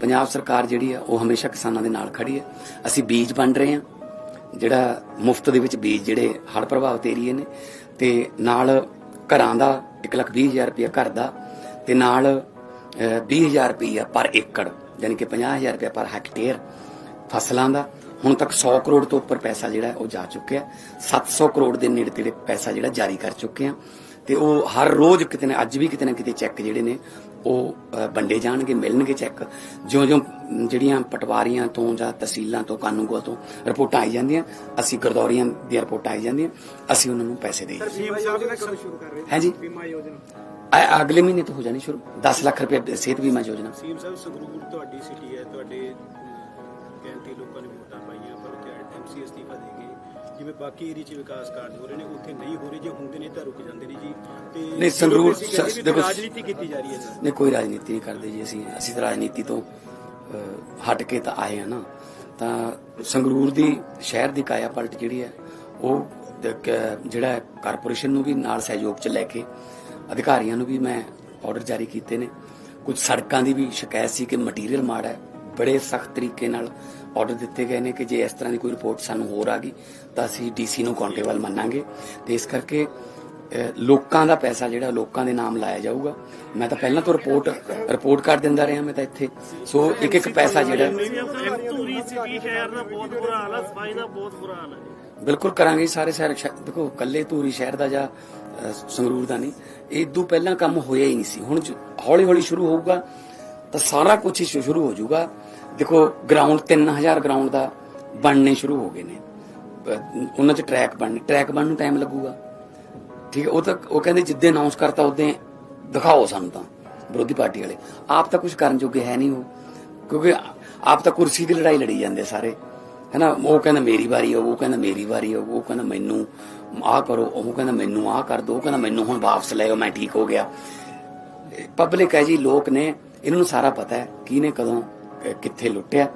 ਪੰਜਾਬ ਸਰਕਾਰ ਜਿਹੜੀ ਆ ਉਹ ਹਮੇਸ਼ਾ ਕਿਸਾਨਾਂ ਦੇ ਨਾਲ ਖੜੀ ਹੈ। ਅਸੀਂ ਬੀਜ ਵੰਡ ਰਹੇ ਹਾਂ। ਜਿਹੜਾ ਮੁਫਤ ਦੇ ਵਿੱਚ ਬੀਜ ਜਿਹੜੇ ਹੜ੍ਹ ਪ੍ਰਭਾਵਿਤ ਏਰੀਏ ਨੇ ਤੇ ਨਾਲ ਘਰਾਂ ਦਾ 120000 ਰੁਪਇਆ ਘਰ ਦਾ ਤੇ ਨਾਲ ਅਹ, 20000 ਰੁਪਇਆ ਪਰ ਏਕੜ ਯਾਨੀ ਕਿ 50000 ਰੁਪਇਆ ਪਰ ਹੈਕਟੇਅਰ ਫਸਲਾਂ ਦਾ। ਹੁਣ ਤੱਕ 100 ਕਰੋੜ ਤੋਂ ਉੱਪਰ ਪੈਸਾ ਜਿਹੜਾ ਉਹ ਜਾ ਚੁੱਕਿਆ। 700 ਕਰੋੜ ਦੇ ਨੇੜੇ ਤੇੜੇ ਪੈਸਾ ਜਿਹੜਾ ਜਾਰੀ ਕਰ ਚੁੱਕੇ ਆ ਤੇ ਉਹ ਹਰ ਰੋਜ਼ ਕਿਤੇ ਨਾ ਅੱਜ ਵੀ ਕਿਤੇ ਨਾ ਕਿਤੇ ਚੈੱਕ ਜਿਹੜੇ ਨੇ ਉਹ ਵੰਡੇ ਜਾਣਗੇ ਮਿਲਣਗੇ ਚੈੱਕ। ਜਿਉਂ-ਜਿਉਂ ਜਿਹੜੀਆਂ ਪਟਵਾਰੀਆਂ ਤੋਂ ਜਾਂ ਤਹਿਸੀਲਾਂ ਤੋਂ ਕਾਨੂੰਗੋ ਤੋਂ ਰਿਪੋਰਟਾਂ ਆਈ ਜਾਂਦੀਆਂ ਅਸੀਂ ਗਰਦੌਰੀਆਂ ਦੀਆਂ ਰਿਪੋਰਟਾਂ ਆਈ ਜਾਂਦੀਆਂ ਅਸੀਂ ਉਹਨਾਂ ਨੂੰ ਪੈਸੇ ਦੇ ਬੀਮਾ ਯੋਜਨਾ ਕਦੋਂ ਸ਼ੁਰੂ ਕਰ ਰਹੇ ਹੋ? ਜੀ? ਬੀਮਾ ਯੋਜਨਾ। ਅ- ਅਗਲੇ ਮਹੀਨੇ ਤੋਂ ਹੋ ਜਾਣੀ ਸ਼ੁਰੂ। 10 ਲੱਖ ਰੁਪਏ ਸਿਹਤ ਬੀਮਾ ਯੋਜਨਾ। ਸੀਐਮ ਸਾਹਿਬ ਸੰਗਰੂਰ ਤੁਹਾਡੀ ਸਿਟੀ ਹੈ ਤੁਹਾਡੇ ਕੈਂਤੀ ਲੋਕਾਂ ਨੇ ਵੋਟਾਂ ਪਾਈਆਂ ਪਰ ਉੱਥੇ ਐਮਸੀ ਅਸਤੀਫਾ ਦੇ ਗਏ ਜਿਵੇਂ ਬਾਕੀ ਏਰੀਆ 'ਚ ਵਿਕਾਸ ਕਾਰਜ ਹੋ ਰਹੇ ਨੇ ਉੱਥੇ ਨਹੀਂ ਹੋ ਰਹੇ ਜੇ ਹੁੰਦੇ ਨੇ ਤਾਂ ਰੁਕ ਜਾਂਦੇ ਨੇ ਜੀ। ਤੇ ਨਹੀਂ, ਸੰਗਰੂਰ ਦੇਖੋ- ਰਾਜਨੀਤੀ ਕੀਤੀ ਜਾ ਰਹੀ ਹੈ ਸਰ ਨਹੀਂ ਕੋਈ ਰਾਜਨੀਤੀ ਨਹੀਂ ਕਰਦੇ ਜੀ ਅਸੀਂ। ਅਸੀਂ ਤਾਂ ਰਾਜਨੀਤੀ ਤੋਂ ਹਟ ਕੇ ਤਾਂ ਆਏ ਆ ਨਾ। ਤਾਂ ਸੰਗਰੂਰ ਦੀ ਸ਼ਹਿਰ ਦੀ ਕਾਇਆ ਪਲਟ ਜਿਹੜੀ ਹੈ ਉਹ ਜਿਹੜਾ ਹੈ ਕਾਰਪੋਰੇਸ਼ਨ ਨੂੰ ਵੀ ਨਾਲ ਸਹਿਯੋਗ ਚ ਲੈ ਕੇ ਅਧਿਕਾਰੀਆਂ ਨੂੰ ਵੀ ਮੈਂ ਆਰਡਰ ਜਾਰੀ ਕੀਤੇ ਨੇ। ਕੁਝ ਸੜਕਾਂ ਦੀ ਵੀ ਸ਼ਿਕਾਇਤ ਸੀ ਕਿ ਮਟੀਰੀਅਲ ਮਾੜਾ ਹੈ। ਬੜੇ ਸਖਤ ਤਰੀਕੇ ਨਾਲ ਆਰਡਰ ਦਿੱਤੇ ਗਏ ਨੇ ਕਿ ਜੇ ਇਸ ਤਰ੍ਹਾਂ ਦੀ ਕੋਈ ਰਿਪੋਰਟ ਸਾਨੂੰ ਹੋਰ ਆ ਗਈ ਤਾਂ ਅਸੀਂ ਡੀਸੀ ਨੂੰ ਕਾਉਂਟੇਬਲ ਮੰਨਾਂਗੇ। ਤੇ ਇਸ ਕਰਕੇ ਲੋਕਾਂ ਦਾ ਪੈਸਾ ਜਿਹੜਾ ਲੋਕਾਂ ਦੇ ਨਾਮ ਲਾਇਆ ਜਾਊਗਾ। ਮੈਂ ਤਾਂ ਪਹਿਲਾਂ ਤੋਂ ਰਿਪੋਰਟ ਰਿਪੋਰਟ ਕਰ ਦਿੰਦਾ ਰਿਹਾ ਮੈਂ ਤਾਂ ਇੱਥੇ। ਸੋ ਇੱਕ ਇੱਕ ਪੈਸਾ ਜਿਹੜਾ ਧੂਰੀ ਸਿਟੀ ਸ਼ਹਿਰ ਦਾ ਬਹੁਤ ਬੁਰਾ ਹਾਲ ਹੈ ਸਫ਼ਾਈ ਦਾ ਬਹੁਤ ਬੁਰਾ ਹਾਲ ਹੈ ਜੀ। ਬਿਲਕੁਲ ਕਰਾਂਗੇ ਸਾਰੇ ਸ਼ਹਿਰ ਸ਼ਹਿ- ਦੇਖੋ ਕੱਲੇ ਧੂਰੀ ਸ਼ਹਿਰ ਦਾ ਜਾਂ ਸੰਗਰੂਰ ਦਾ ਨਹੀਂ। ਇਹ ਤੋਂ ਪਹਿਲਾਂ ਕੰਮ ਹੋਇਆ ਹੀ ਨਹੀਂ ਸੀ। ਹੁਣ ਹੌਲੀ ਹੌਲੀ ਸ਼ੁਰੂ ਹੋਊਗਾ। ਤਾਂ ਸਾਰਾ ਕੁਝ ਹੀ ਸ਼ੁਰੂ ਹੋ ਜਾਊਗਾ। ਦੇਖੋ ਗਰਾਊਂਡ 3000 ਗਰਾਊਂਡ ਦਾ ਬਣਨੇ ਸ਼ੁਰੂ ਹੋ ਗਏ ਨੇ। ਉਹਨਾਂ 'ਚ ਟਰੈਕ ਬਣਨੇ ਟਰੈਕ ਬਣਨ ਨੂੰ ਟਾਈਮ ਲੱਗੂਗਾ। ਠੀਕ ਹੈ, ਉਹ ਤਾਂ ਉਹ ਕਹਿੰਦੇ ਜਿੱਦੇ ਅਨਾਉਂਸ ਕਰਤਾ ਉਦੋਂ ਦਿਖਾਓ ਸਾਨੂੰ ਤਾਂ, ਵਿਰੋਧੀ ਪਾਰਟੀ ਵਾਲੇ। ਆਪ ਤਾਂ ਕੁਝ ਕਰਨ ਜੋਗੇ ਹੈ ਨਹੀਂ ਉਹ। ਕਿਉਂਕਿ ਆਪ ਤਾਂ ਕੁਰਸੀ ਦੀ ਲੜਾਈ ਲੜੀ ਜਾਂਦੇ ਸਾਰੇ। ਹੈਨਾ, ਉਹ ਕਹਿੰਦਾ ਮੇਰੀ ਵਾਰੀ ਹੋ ਉਹ ਕਹਿੰਦਾ ਮੇਰੀ ਵਾਰੀ ਹੋ ਉਹ ਕਹਿੰਦਾ ਮੈਨੂੰ ਆਹ ਕਰੋ, ਉਹ ਕਹਿੰਦਾ ਮੈਨੂੰ ਆਹ ਕਰ ਦੋ, ਉਹ ਕਹਿੰਦਾ ਮੈਨੂੰ ਹੁਣ ਵਾਪਸ ਲੈ ਆਓ, ਮੈਂ ਠੀਕ ਹੋ ਗਿਆ। ਪਬਲਿਕ ਹੈ ਜੀ, ਲੋਕ ਨੇ ਇਹਨਾਂ ਨੂੰ ਸਾਰਾ ਪਤਾ ਹੈ ਕਿਹਨੇ ਕਦੋਂ ਕਿੱਥੇ ਲੁੱਟਿਆ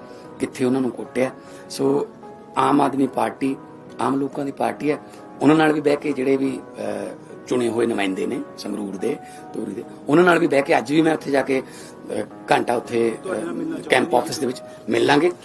ਕਿੱਥੇ ਉਹਨਾਂ ਨੂੰ ਕੁੱਟਿਆ। ਸੋ ਆਮ ਆਦਮੀ ਪਾਰਟੀ ਆਮ ਲੋਕਾਂ ਦੀ ਪਾਰਟੀ ਹੈ। ਉਹਨਾਂ ਨਾਲ ਵੀ ਬਹਿ ਕੇ ਜਿਹੜੇ ਵੀ ਚੁਣੇ ਹੋਏ ਨੁਮਾਇੰਦੇ ਨੇ ਸੰਗਰੂਰ ਦੇ ਤੋਰੀ ਦੇ ਉਹਨਾਂ ਨਾਲ ਵੀ ਬਹਿ ਕੇ ਅੱਜ ਵੀ ਮੈਂ ਉੱਥੇ ਜਾ ਕੇ ਘੰਟਾ ਉੱਥੇ ਕੈਂਪ ਆਫਿਸ ਦੇ ਵਿੱਚ ਮਿਲ ਲਾਂਗੇ